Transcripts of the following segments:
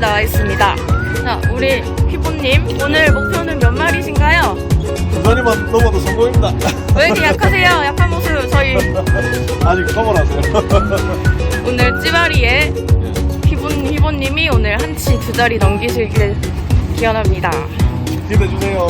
나와 있습니다. 자, 우리 피부님 오늘 목표는 몇 마리신가요? 두 자리만 넘어도 성공입니다. 왜 이렇게 약하세요? 약한 모습 저희 아직 커버라서요. 오늘 찌바리의 피본 희본님이 오늘 한치 두 자리 넘기시길 기원합니다. 기대해주세요.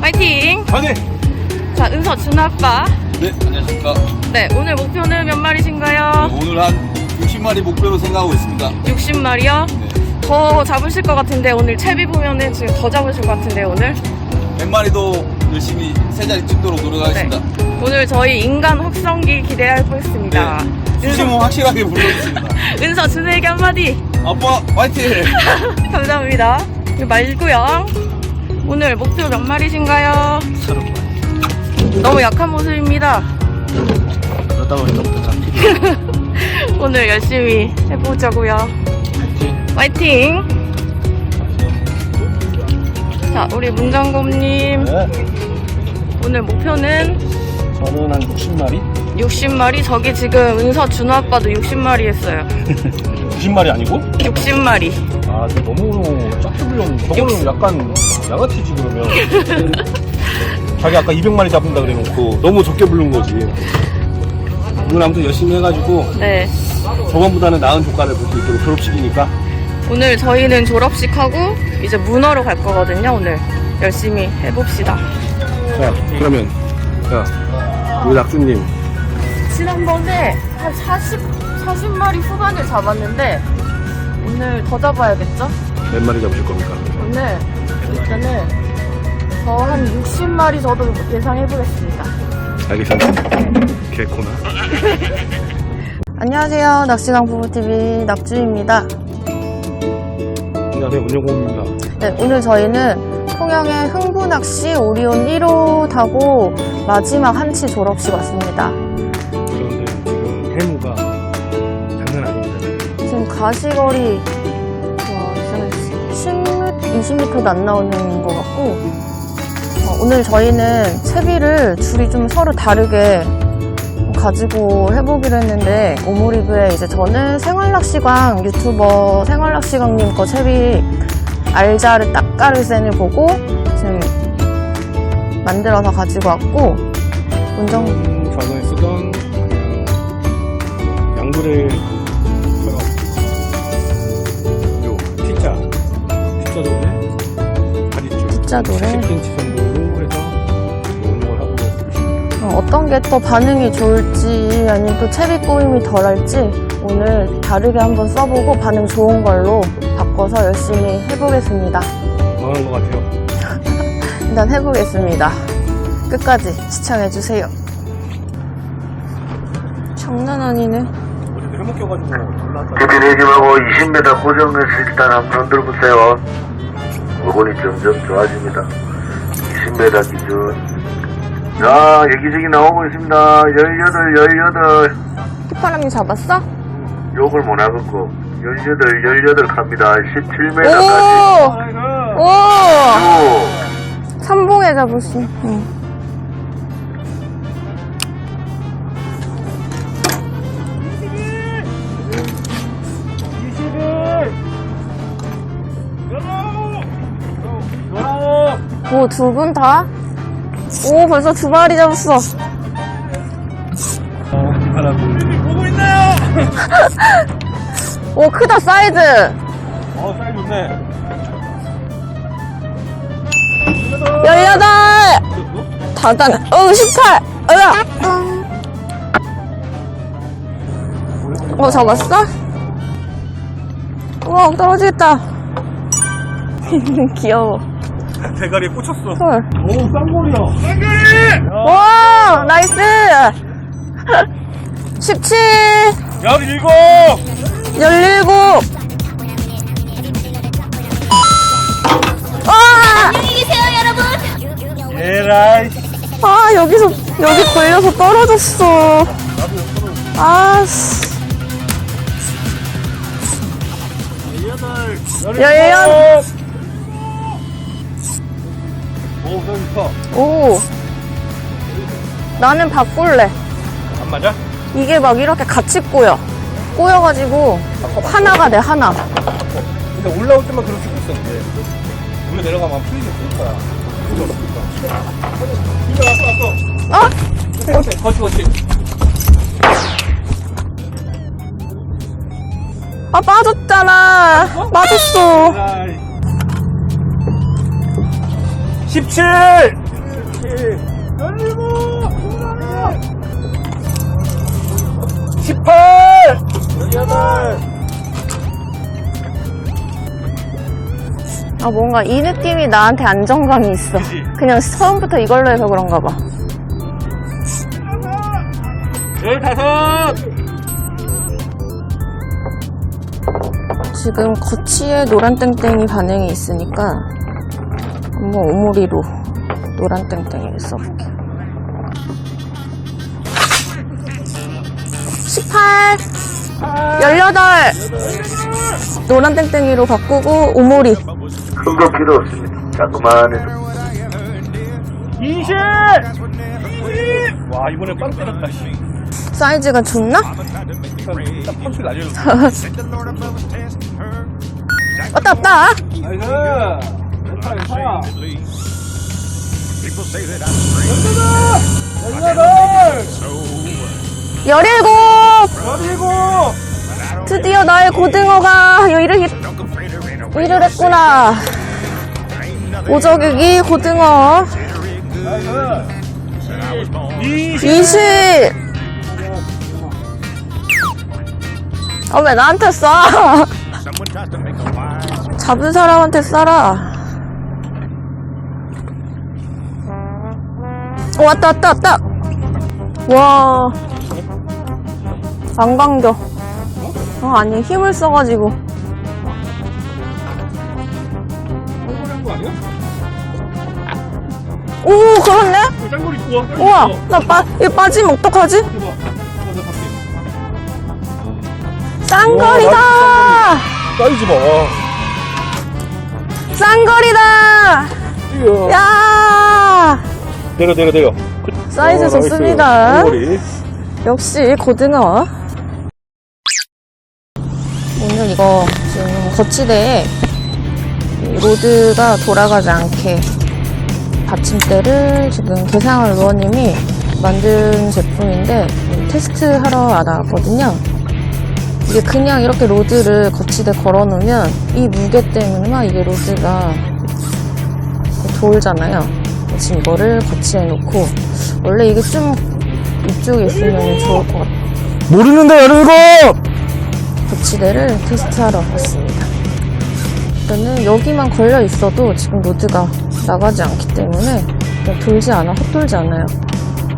파이팅! 화이팅! 자, 은서 준 아빠. 네, 안녕하십니까. 네, 오늘 목표는 몇 마리신가요? 오늘 한 60마리 목표로 생각하고 있습니다. 60마리요? 네. 더 잡으실 것 같은데 오늘 채비 보면은 지금 더 잡으실 것 같은데 오늘? 100마리도 열심히 세 자리 찍도록 노력하겠습니다. 오늘 저희 인간 확성기 기대하고 있습니다. 수심은 확실하게 불러주십니다. 은서 준에게 한마디 아빠, 화이팅! 감사합니다. 이거 말고요. 오늘 목표 몇 마리신가요? 너무 약한 모습입니다. 그러다 보니 너무 잡히네. 오늘 열심히 해보자고요. 파이팅! 자, 우리 문장곰님 네. 오늘 목표는 저는 한 60마리? 60마리. 저기 지금 은서 준호 아빠도 60마리 했어요. 90마리 아니고? 60마리. 아, 근데 너무 짝퉁이형. 저거는 약간 양아치지, 그러면. 자기 아까 200마리 잡는다 그래놓고 너무 적게 부른 거지. 오늘 아무튼 열심히 해가지고 네. 저번보다는 나은 효과를 볼 수 있도록 졸업식이니까 오늘 저희는 졸업식 하고 이제 문어로 갈 거거든요. 오늘 열심히 해봅시다. 자 그러면 자 우리 낙수님 지난번에 한 40, 40마리 후반을 잡았는데 오늘 더 잡아야겠죠? 몇 마리 잡으실 겁니까? 오늘 일단은 저 한 60마리 저도 예상해보겠습니다. 알겠습니다 개코나 안녕하세요. 낚시강 부부TV 낙주입니다. 안녕하세요 운영공입니다 네, 오늘 저희는 통영의 흥부낚시 오리온 1호 타고 마지막 한치 졸업식 왔습니다. 그런데 지금 해무가 장난 아닙니다 지금 가시거리 와, 지금 10m, 20m도 안 나오는 것 같고 어, 오늘 저희는 채비를 둘이 좀 서로 다르게 가지고 해보기로 했는데 오모리그에 이제 저는 생활낚시광 유튜버 생활낚시광님 거 채비 알자르 딱가르센을 보고 지금 만들어서 가지고 왔고 운정 음, 전에 쓰던 그냥 양불의 요 T자 T자 노래 다리줄 T자 노래. 어, 어떤 게 더 반응이 좋을지 아니면 또 채비 꾸밈이 덜할지 오늘 다르게 한번 써보고 반응 좋은 걸로 바꿔서 열심히 해보겠습니다. 망한 것 같아요 일단 해보겠습니다. 끝까지 시청해주세요. 장난 아니네. 어제도 해먹 껴가지고 놀랐다 TP 내지하고 20m 고정해서 일단 한번 흔들어 보세요. 어곤이 점점 좋아집니다. 20m 기준. 자, 여기저기 나오고 있습니다. 18, 18. 휘파람이 잡았어? 욕을 못 하겠고. 18, 18 갑니다. 17m까지. 오! 오! 쭉. 삼봉에 잡았어. 응. 오, 두 분 다? 오, 벌써 두 마리 잡았어. 보고 있나요? 오, 크다, 사이즈. 어 사이즈 좋네 18! 다단, 어, 18! 으아! 어, 잡았어? 우와, 떨어지겠다. 귀여워. 대가리에 꽂혔어 헐. 오 쌍거리야 와, 나이스! 17! 야 일곱 17! 와! 에라이 아, 여기서, 여기 걸려서 떨어졌어. 아, 씨. 열여덟. 오, 저기 있어. 오. 나는 바꿀래. 안 맞아? 이게 막 이렇게 같이 꼬여. 꼬여가지고 하나가 돼, 하나. 근데 올라올 때만 그렇게 있었는데. 물에 내려가면 풀리게 될 거야. 그죠? 왔어, 왔어. 어? 거치, 거치. 아, 빠졌잖아. 어? 맞았어. 아, 17! 17! 18! 18! 아 뭔가 이 느낌이 나한테 안정감이 있어 그치? 그냥 처음부터 이걸로 해서 그런가 봐 15! 지금 거치에 노란 땡땡이 반응이 있으니까 한번 오모리로 노란 땡땡이를 써볼게. 18, 18, 노란 땡땡이로 바꾸고 오모리. 큰거 필요 없습니다. 자그마한 해서 20! 20! 와, 이번에 빵 때렸다, 씨. 사이즈가 좋나? 일단, 펀치 날려. 왔다 왔다. 나이스! 괜찮아, 괜찮아. 열여덟! 열일곱. 열일곱! 드디어 나의 고등어가 일을 일을 했구나. 오저격이 고등어 이십! 20. 어, 왜 나한테 쏴? 잡은 사람한테 쏴라. 어, 왔다, 왔다, 왔다. 와. 안 감겨. 어, 아니, 힘을 써가지고. 한거 아니야? 오, 그렇네? 우와, 나 빠, 이거 빠지면 어떡하지? 해봐. 나 갈게. 쌍거리다! 사이즈 봐. 쌍거리다! 뛰어. 야! 내려, 내려, 내려. 사이즈 어. 좋습니다. 역시 고등어. 오늘 이거 지금 거치대에 이 로드가 돌아가지 않게 받침대를 지금 개상할 루어님이 만든 제품인데 테스트 하러 나왔거든요. 이게 그냥 이렇게 로드를 거치대 걸어 놓으면 이 무게 때문에 막 이게 로드가 돌잖아요. 지금 이거를 거치해 놓고 원래 이게 좀 이쪽에 있으면 좋을 것 같아요. 모르는데, 열일곱! 거치대를 테스트하러 왔습니다. 일단은 여기만 걸려 있어도 지금 로드가 나가지 않기 때문에 그냥 돌지 않아, 헛돌지 않아요.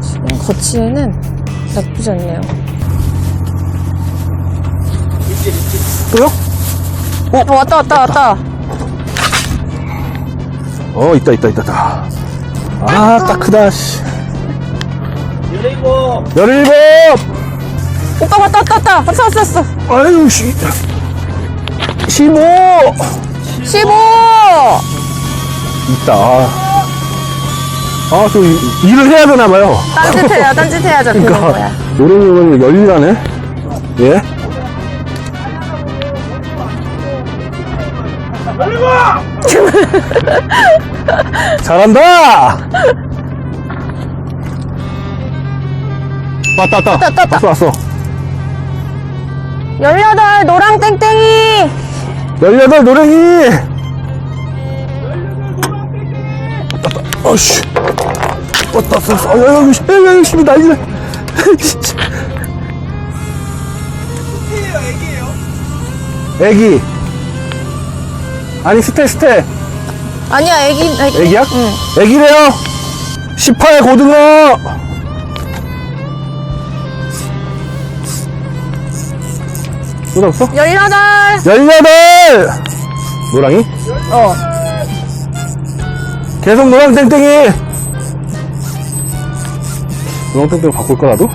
지금 거치에는 나쁘지 않네요. 또요? 어, 왔다, 왔다, 왔다. 어, 있다, 있다, 있다, 있다. 아, 딱 크다, 씨. 열일곱! 열일곱! 오빠 왔다, 왔다, 왔다. 왔어, 왔어, 왔어. 아유, 씨. 15! 15! 있다. 아, 또 이- 일을 해야 되나봐요. 딴짓 해야, 딴짓 해야 잡히는 그러니까, 거야. 노래님은 열일하네? 예? 잘한다! 왔다, 왔다. 왔다, 왔다. 왔어, 왔어. 18, 노랑 땡땡이! 18 노랭이! 어씨. 왔다, 왔어, 왔어. 아유, 아유, 씨, 아유, 아유, 씨, 난리네. 애기. 아니, 스테, 스테. 아니야, 애기, 애기. 애기야? 응. 애기래요. 18 고등어. 또 나왔어? 18! 18! 노랑이? 어. 계속 노랑 땡땡이! 노랑 땡땡 바꿀 거라도?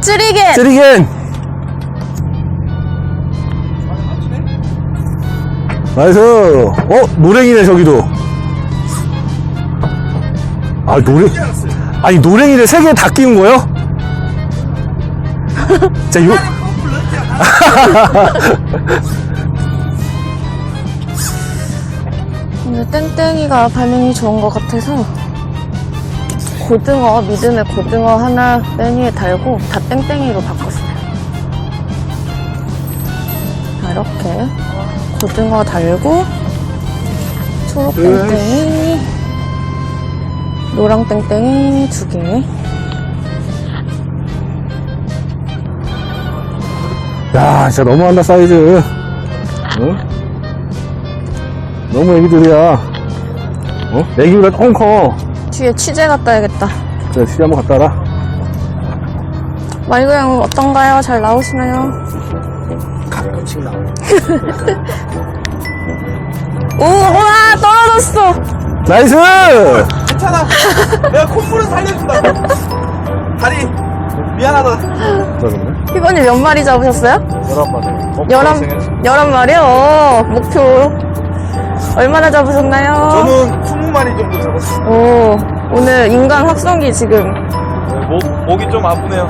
찌리겐! 쓰리겐! 나이스! 어? 노랭이네, 저기도. 아, 노랭. 아니, 노랭이를 세 개 다 끼운 거요? 자, 요. 오늘 땡땡이가 반응이 좋은 것 같아서 고등어, 믿음의 고등어 하나 메뉴에 달고 다 땡땡이로 바꿨어 이렇게 고등어 달고 초록 땡땡이, 노랑 땡땡이 두 개. 야, 진짜 너무한다, 사이즈. 어? 너무 애기들이야. 어? 애기보다 조금 커. 뒤에 취재 갖다 야겠다. 자, 시계 한번 갖다 라 말고양 어떤가요? 잘 나오시나요? 가끔씩 나와. 오, 와, 떨어졌어! 나이스! 괜찮아. 내가 콧물은 살려준다. 다리 미안하다. 피버님 몇 마리 잡으셨어요? 열한 마리. 열한, 열한 마리요? 어, 목표. 얼마나 잡으셨나요? 저는 20마리 정도 잡았어요. 오, 오늘 인간 확성기 지금. 목, 목이 좀 아프네요.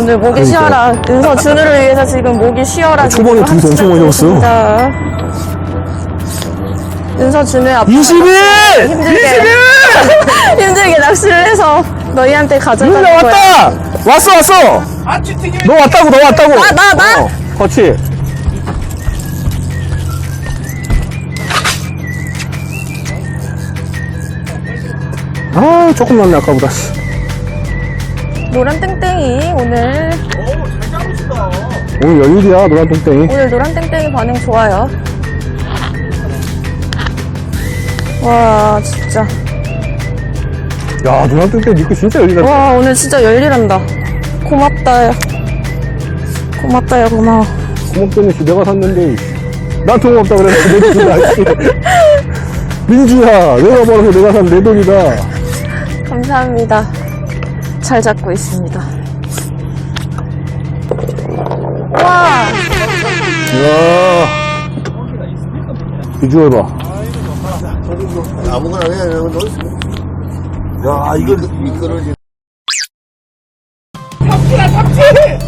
오늘 목이. 쉬어라. 은서 준우를 위해서 지금 목이 쉬어라. 초반에 지금 둘이서 엄청 많이. 자, 은서 준우 앞 21! 힘들게. 힘들게 낚시를 해서 너희한테 윤나 거야. 왔다! 왔어, 왔어! 너 왔다고, 너 왔다고! 나, 나, 나! 어, 그렇지. 아, 조금 났네, 아까보다. 씨. 노란 땡땡이 오늘 오, 잘 잡으신다. 오늘 열일이야, 노란 똥땡이. 오늘 노란 땡땡이 반응 좋아요. 와 진짜 야, 노란 똥땡이 니거 진짜 열일이다. 와 오늘 진짜 열일한다. 고맙다요. 고맙다요 고마워. 고맙다니, 씨, 내가 샀는데, 씨. 나한테 고맙다 그랬는데, 내 돈이다, 씨. 민주야, 내가 벌어서 내가 산 내 돈이다. 감사합니다. 잘 잡고 있습니다. 와 이야. 비주얼 봐. 아무거나 그냥 수 야, 이걸. 미끄러지.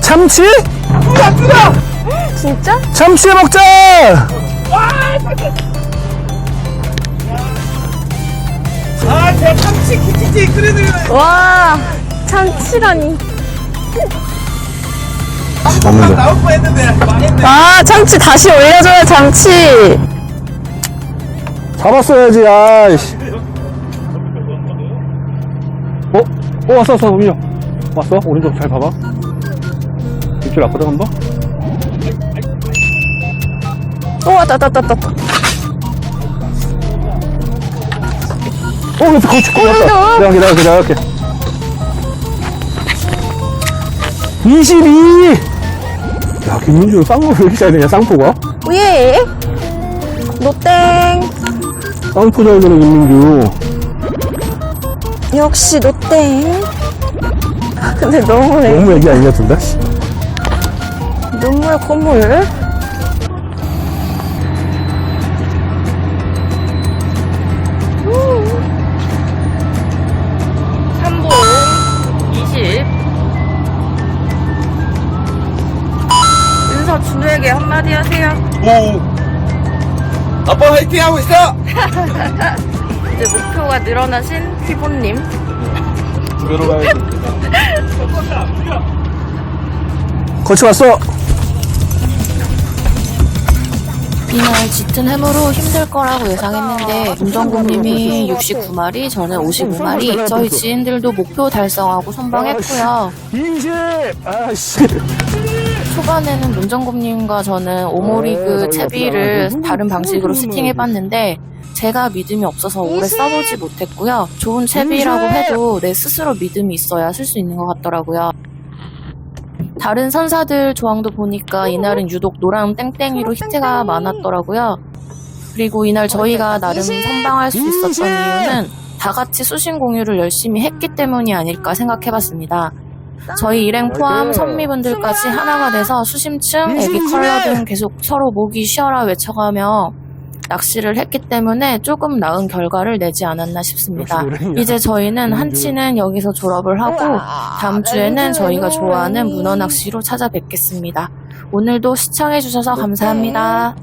참치? 진짜? 참치 먹자! 아, 제 참치 키치치 끓여드리네. 와 참치라니. 먹는다. 망했네. 아 참치 다시 올려줘요 참치. 잡았어야지, 아이씨. 어? 어, 왔어, 왔어, 형. 왔어? 오른쪽 잘 봐봐. 입질 왔거든, 한 번? 오 왔다 왔다 왔다 왔다. 어, 그렇지, 그렇지. 오른쪽. 내가 기다려, 기다려게. 22! 야, 김민주는 쌍포 왜 이렇게 잘 되냐, 쌍포가? 예. 노땡. 쌍포 잘 되는 김민주. 역시 노땡. 근데 너무해. 너무 얘기 아니냐, 둘 다? 씨. 눈물 콧물. 준우에게 한마디 하세요. 오. 아빠 화이팅 하고 있어. 이제 목표가 늘어나신 피보님. 집으로 가야지. 거치 왔어! 이날 짙은 해무로 힘들 거라고 예상했는데 문정국님이 69마리, 저는 55마리, 저희 지인들도 목표 달성하고 선방했고요. 20! 아씨. 초반에는 문정국님과 저는 오모리그 채비를 다른 방식으로 세팅해봤는데 제가 믿음이 없어서 오래 써보지 못했고요. 좋은 채비라고 해도 내 스스로 믿음이 있어야 쓸 수 있는 것 같더라고요. 다른 선사들 조항도 보니까 이날은 유독 노랑 땡땡이로 히트가 많았더라고요. 그리고 이날 저희가 나름 선방할 수 있었던 이유는 다 같이 수신 공유를 열심히 했기 때문이 아닐까 생각해봤습니다. 저희 일행 포함 선미분들까지 하나가 돼서 수심층, 애기 컬러 등 계속 서로 목이 쉬어라 외쳐가며 낚시를 했기 때문에 조금 나은 결과를 내지 않았나 싶습니다. 이제 저희는 노랭이. 한치는 여기서 졸업을 하고 다음 주에는 저희가 좋아하는 문어 낚시로 찾아뵙겠습니다. 오늘도 시청해주셔서 감사합니다.